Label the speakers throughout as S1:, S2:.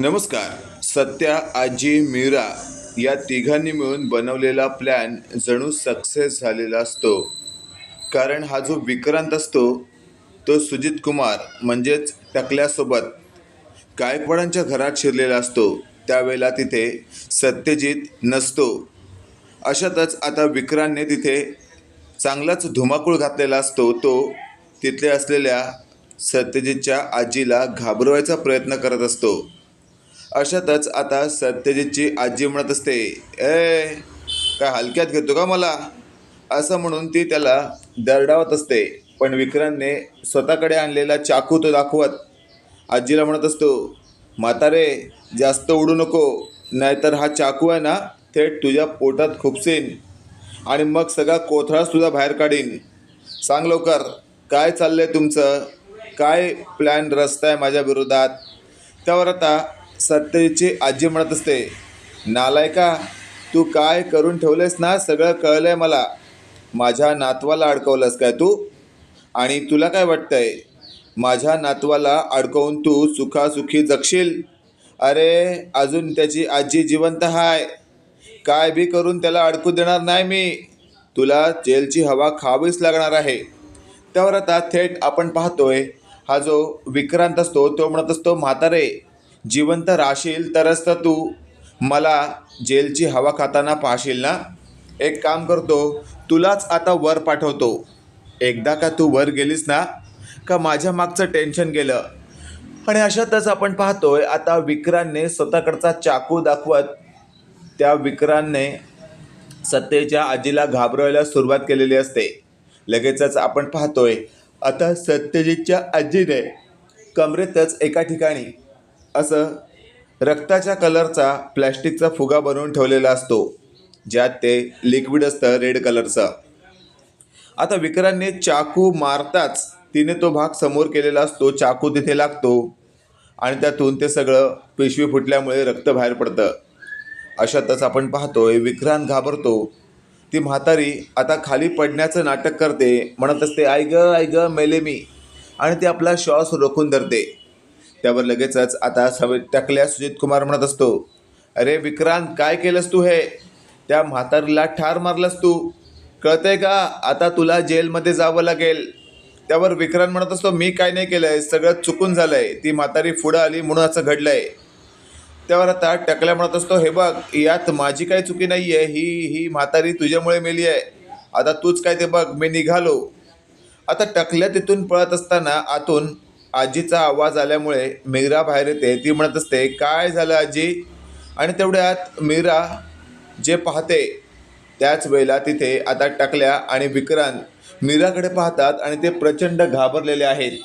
S1: नमस्कार. सत्या आजी मीरा या तिघांनी मिळून बनवलेला प्लॅन जणू सक्सेस झालेला असतो. कारण हा जो विक्रांत असतो तो सुजित कुमार म्हणजेच टकल्यासोबत गायकवाडांच्या घरात शिरलेला असतो. त्यावेळेला तिथे सत्यजित नसतो. अशातच आता विक्रांतने तिथे चांगलाच धुमाकूळ घातलेला असतो. तो तिथले असलेल्या सत्यजितच्या आजीला घाबरवायचा प्रयत्न करत असतो. अशातच आता सत्यजितची आजी म्हणत असते ए काय हलक्यात घेतो का मला? असं म्हणून ती त्याला दरडावत असते. पण विक्रांतने स्वतःकडे आणलेला चाकू तो दाखवत आजीला म्हणत असतो म्हातारे जास्त उडू नको नाहीतर हा चाकू आहे ना थेट तुझ्या पोटात खुपसेन आणि मग सगळा कोथळाच तुझा बाहेर काढीन. सांग लवकर काय चाललंय तुमचं? काय प्लॅन रस्ता आहे माझ्या विरोधात? त्यावर आता सत्यची आजी म्हणत असते नालायका तू काय करून ठेवलेस ना सगळं कळलंय मला. माझ्या नातवाला अडकवलंस काय तू? आणि तुला काय वाटतंय? माझ्या नातवाला अडकवून तू सुखासुखी जगशील? अरे अजून त्याची आजी जिवंत हाय. काय बी करून त्याला अडकू देणार नाही मी. तुला जेलची हवा खावीच लागणार आहे. त्यावर आता थेट आपण पाहतोय हा जो विक्रांत असतो तो म्हणत असतो म्हातारे जिवंत राहशील तरच तर तू मला जेलची हवा खाताना पाहशील ना? एक काम करतो तुलाच आता वर पाठवतो. एकदा का तू वर गेलीस ना का माझ्या मागचं टेन्शन गेलं? आणि अशातच आपण पाहतोय आता विक्रांतने स्वतःकडचा चाकू दाखवत त्या विक्रांतने सत्तेच्या आजीला घाबरवायला सुरुवात केलेली असते. लगेचच आपण पाहतोय आता सत्यजितच्या आजीने कमरेतच एका ठिकाणी असं रक्ताच्या कलरचा प्लॅस्टिकचा फुगा बनवून ठेवलेला असतो ज्यात ते लिक्विड असतं रेड कलरचं आता विक्रांतने चाकू मारताच तिने तो भाग समोर केलेला असतो चाकू तिथे लागतो आणि त्यातून ते सगळं पिशवी फुटल्यामुळे रक्त बाहेर पडतं. अशातच आपण पाहतोय विक्रांत घाबरतो. ती म्हातारी आता खाली पडण्याचं नाटक करते म्हणत असते आय ग आय ग मेले मी. आणि ती आपला श्वास रोखून धरते. त्यावर लगेचच आता सव टकल्या सुजित कुमार म्हणत असतो अरे विक्रांत काय केलंस तू हे? त्या म्हातारीला ठार मारलंस तू. कळतंय का? आता तुला जेलमध्ये जावं लागेल. त्यावर विक्रांत म्हणत असतो मी काय नाही केलंय सगळं चुकून झालंय. ती म्हातारी पुढं आली म्हणून असं घडलंय. त्यावर आता टकल्या म्हणत असतो हे बघ यात माझी काही चुकी नाही आहे ही ही म्हातारी तुझ्यामुळे मेली आहे. आता तूच काय ते बघ मी निघालो. आता टकल्या तिथून पळत असताना आतून आजीचा आवाज आल्यामुळे मीरा बाहेर येते. ती म्हणत असते काय झालं आजी? आणि तेवढ्यात मीरा जे पाहते त्याच वेळेला तिथे आता टाकल्या आणि विक्रांत मीराकडे पाहतात आणि ते प्रचंड घाबरलेले आहेत.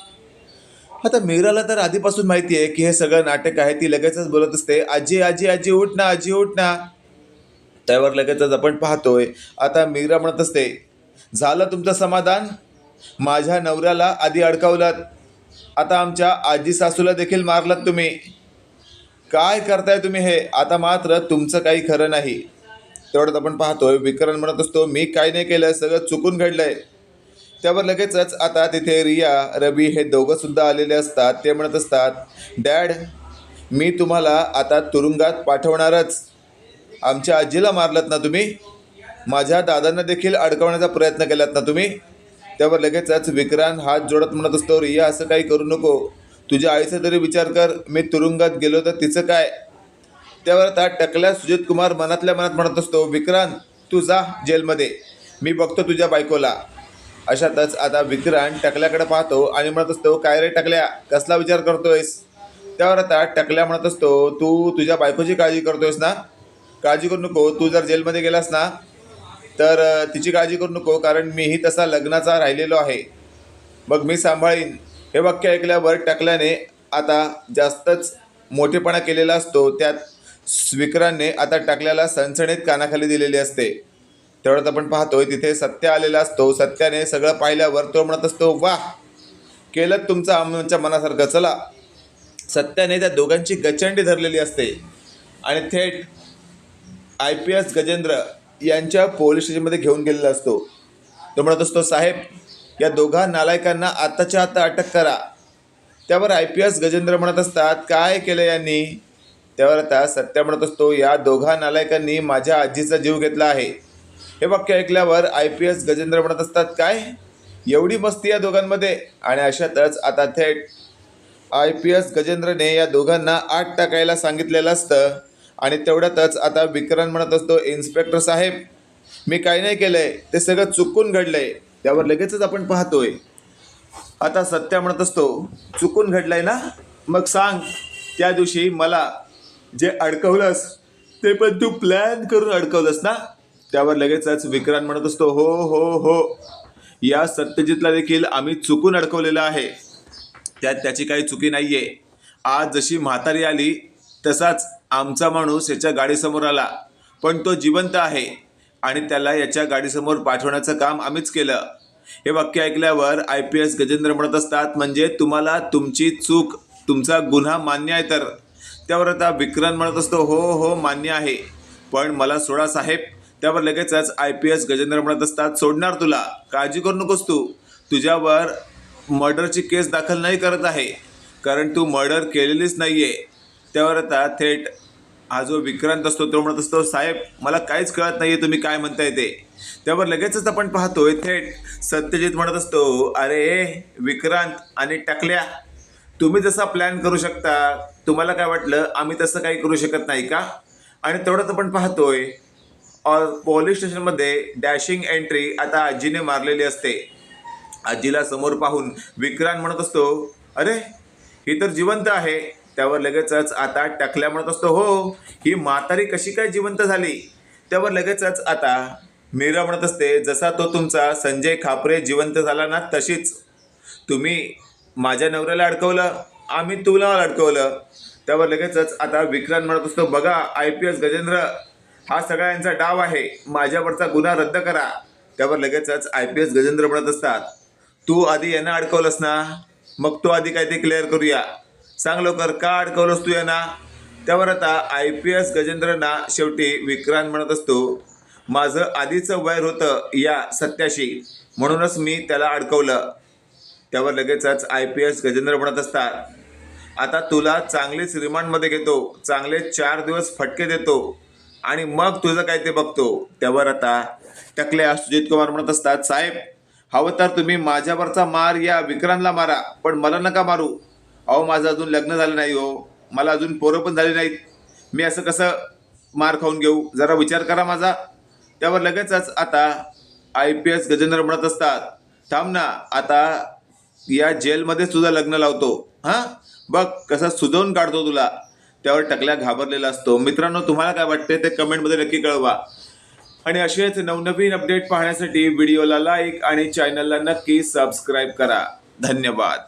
S1: आता मीराला तर आधीपासून माहिती आहे की हे सगळं नाटक आहे. ती लगेचच बोलत असते आजी आजी आजी उठ ना आजी उठ ना. त्यावर लगेचच आपण पाहतोय. आता मीरा म्हणत असते झालं तुमचं समाधान? माझ्या नवऱ्याला आधी अडकावलं आता आमच्या आजी सासूला देखील मारलात तुम्ही. काय करताय तुम्ही हे? आता मात्र तुमचं काही खरं नाही. तेवढ्यात आपण पाहतोय विक्रम म्हणत असतो मी काय नाही केलं सगळं चुकून घडलंय. त्यावर लगेचच आता तिथे रिया रवी हे दोघं सुद्धा आलेले असतात ते म्हणत असतात डॅड मी तुम्हाला आता तुरुंगात पाठवणारच. आमच्या आजीला मारलात ना तुम्ही? माझ्या दादांना देखील अडकवण्याचा प्रयत्न केलात ना तुम्ही? त्यावर लगेचच विक्रांत हात जोडत म्हणत असतो रिया असं काही करू नको. तुझ्या आईचा तरी विचार कर. मी तुरुंगात गेलो तर तिचं काय? त्यावर आता टकल्या सुजित कुमार मनातल्या मनात म्हणत असतो विक्रांत तू जा जेलमध्ये. मी बघतो तुझ्या बायकोला. अशातच आता विक्रांत टकल्याकडे पाहतो आणि म्हणत असतो काय रे टकल्या कसला विचार करतोयस? त्यावर आता टकल्या म्हणत असतो तू तुझ्या बायकोची काळजी करतोयस ना? काळजी करू नको. तू जर जेलमध्ये गेलास ना तर तिची काळजी करू नको कारण मीही तसा लग्नाचा राहिलेलो आहे. मग मी सांभाळीन. हे वाक्य ऐकल्यावर टाकल्याने आता जास्तच मोठेपणा केलेला असतो त्यात स्वीकराने आता टाकल्याला सणसणीत कानाखाली दिलेली असते. तेवढ्यात आपण पाहतोय तिथे सत्य आलेला असतो. सत्याने सगळं पाहिल्यावर तो म्हणत असतो वाह! केलं तुमचं आमच्या मनासारखं. चला. सत्याने त्या दोघांची गचंडी धरलेली असते. आणि थेट आय पी एस गजेंद्र यांच्या पोलीस स्टेशनमध्ये घेऊन गेलेला असतो. तो म्हणत असतो साहेब या दोघा नालायकांना आत्ताच्या आत्ता अटक करा. त्यावर आय पी एस गजेंद्र म्हणत असतात काय केलं यांनी? त्यावर आता सत्या म्हणत असतो या दोघा नालायकांनी माझ्या आजीचा जीव घेतला आहे. हे वाक्य ऐकल्यावर आय पी एस गजेंद्र म्हणत असतात काय? एवढी मस्ती या दोघांमध्ये? आणि अशातच आता थेट आय पी एस गजेंद्रने या दोघांना आत टाकायला सांगितलेलं असतं. आणि तेवढ्यातच आता विक्रांत म्हणत असतो इन्स्पेक्टर साहेब मी काही नाही केलंय ते सगळं चुकून घडलंय त्यावर लगेचच आपण पाहतोय. आता सत्या म्हणत असतो चुकून घडलंय ना? मग सांग त्या दिवशी मला जे अडकवलंस ते पण तू प्लॅन करून अडकवलंस ना? त्यावर लगेचच विक्रांत म्हणत असतो हो हो हो. या सत्यजितला देखील आम्ही चुकून अडकवलेलं आहे. त्यात त्याची काही चुकी नाही आहे आज जशी म्हातारी आली तसाच आमचा माणूस याच्या गाडीसमोर आला. पण तो जिवंत आहे आणि त्याला याच्या गाडीसमोर पाठवण्याचं काम आम्हीच केलं. हे वाक्य ऐकल्यावर आय पी एस गजेंद्र म्हणत असतात म्हणजे तुम्हाला तुमची चूक तुमचा गुन्हा मान्य आहे तर. त्यावर आता विक्रम म्हणत असतो हो हो मान्य आहे. पण मला सोडा साहेब. त्यावर लगेचच आय पी एस गजेंद्र म्हणत असतात सोडणार तुला? काळजी करू नकोस तू. तुझ्यावर मर्डरची केस दाखल नाही करत आहे. कारण तू मर्डर केलेलीच नाही आहे त्यावर आता थेट हा जो विक्रांत असतो तो म्हणत असतो साहेब मला काहीच कळत नाही आहे तुम्ही काय म्हणताय ते. त्यावर लगेचच आपण पाहतोय थेट सत्यजित म्हणत असतो अरे विक्रांत आणि टकल्या तुम्ही जसा प्लॅन करू शकता तुम्हाला काय वाटलं आम्ही तसं काही करू शकत नाही का? आणि तेवढंच आपण पाहतोय ऑ- पोलीस स्टेशनमध्ये डॅशिंग एंट्री आता आजीने मारलेली असते. आजीला समोर पाहून विक्रांत म्हणत असतो अरे ही तर जिवंत आहे. त्यावर लगेचच आता टकल्या म्हणत असतो हो ही म्हातारी कशी काय जिवंत झाली? त्यावर लगेचच आता मीरा म्हणत असते जसा तो तुमचा संजय खापरे जिवंत झाला ना तशीच. तुम्ही माझ्या नवऱ्याला अडकवलं आम्ही तुला अडकवलं. त्यावर लगेचच आता विक्रांत म्हणत असतो बघा आय पी एस गजेंद्र हा सगळा यांचा डाव आहे. माझ्यावरचा गुन्हा रद्द करा. त्यावर लगेचच आय पी एस गजेंद्र म्हणत असतात तू आधी यांना अडकवलंस ना? मग तो आधी काय ते क्लिअर करूया. सांग लवकर का अडकवलंस तू यांना? त्यावर आता आय पी एस गजेंद्रना शेवटी विक्रांत म्हणत असतो माझं आधीचं वैर होतं या सत्याशी म्हणूनच मी त्याला अडकवलं. त्यावर लगेचच आय पी एस गजेंद्र म्हणत असतात आता तुला चांगलेच रिमांडमध्ये घेतो चांगले चार दिवस फटके देतो आणि मग तुझं काय ते बघतो. त्यावर आता टकल्या सुजित कुमार म्हणत असतात साहेब हवं तर तुम्ही माझ्यावरचा मार या विक्रांतला मारा पण मला नका मारू. अहो माझं अजून लग्न झालं नाही हो. मला अजून पोरं पण झाली नाहीत. मी असं कसं मार खाऊन घेऊ? जरा विचार करा माझा. त्यावर लगेचच आता आय पी एस गजेंद्र म्हणत असतात थांब ना आता या जेलमध्येच तुझं लग्न लावतो. हां? बघ कसं सुजवून काढतो तुला. त्यावर टकल्या घाबरलेला असतो. मित्रांनो तुम्हाला काय वाटते ते कमेंटमध्ये नक्की कळवा. आणि असेच नवनवीन अपडेट पाहण्यासाठी व्हिडिओला लाईक आणि चॅनलला नक्की सबस्क्राईब करा. धन्यवाद.